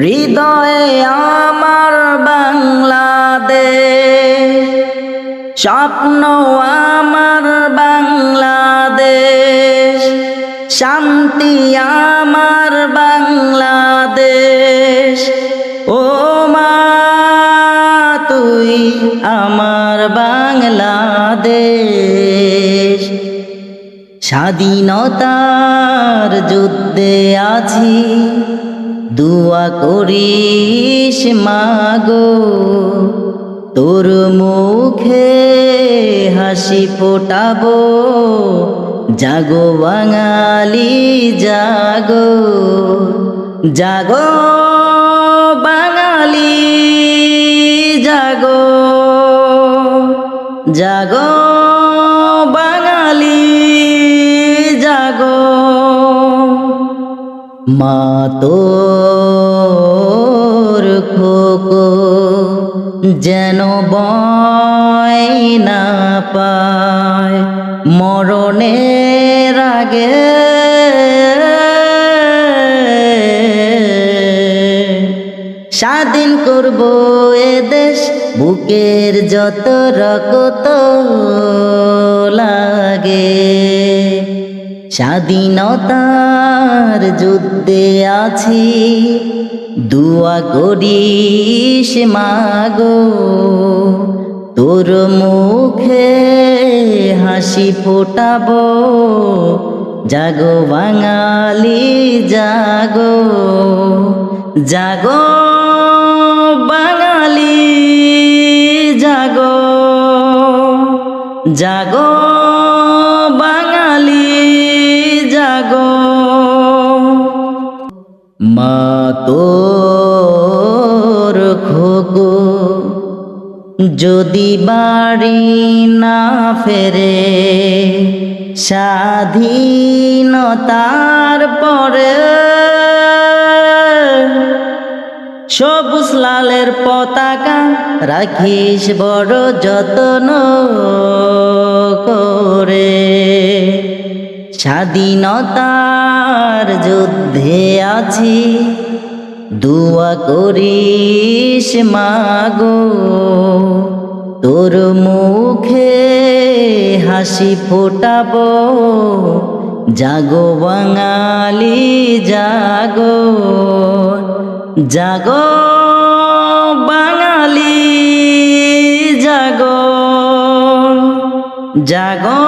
হৃদয়ে আমার বাংলাদেশ, স্বপ্ন আমার বাংলাদেশ, শান্তি আমার বাংলাদেশ। ও মা, তুই আমার বাংলাদেশ। স্বাধীনতার যুদ্ধে আছি। দুয়া করিস মাগো। তোর মুখে হাসি ফোটাবো জাগো বাঙালি জাগো। জাগো বাঙালি জাগো। জাগো মা তোর খোকো যেন বয় না পায়। মরণের আগে স্বাধীন করব এ দেশ, বুকের যত রকত লাগে। স্বাধীনতার যুদ্ধে আছি। দুয়া করিস মাগো, তোর মুখে হাসি ফোটাবো। জাগো বাঙালি, জাগো জাগো বাঙালি, জাগো জাগো তোর খোকো, যদি বাড়ি না ফেরে, স্বাধীনতার পরে সবুজ লালের পতাকা রাখিস বড় যত্ন করে। স্বাধীনতার যুদ্ধে আছি। দুয়া করিস মাগো, তোর মুখে হাসি ফোটাবো, জাগো বাঙালি, জাগো জাগো বাঙালি, জাগো জাগো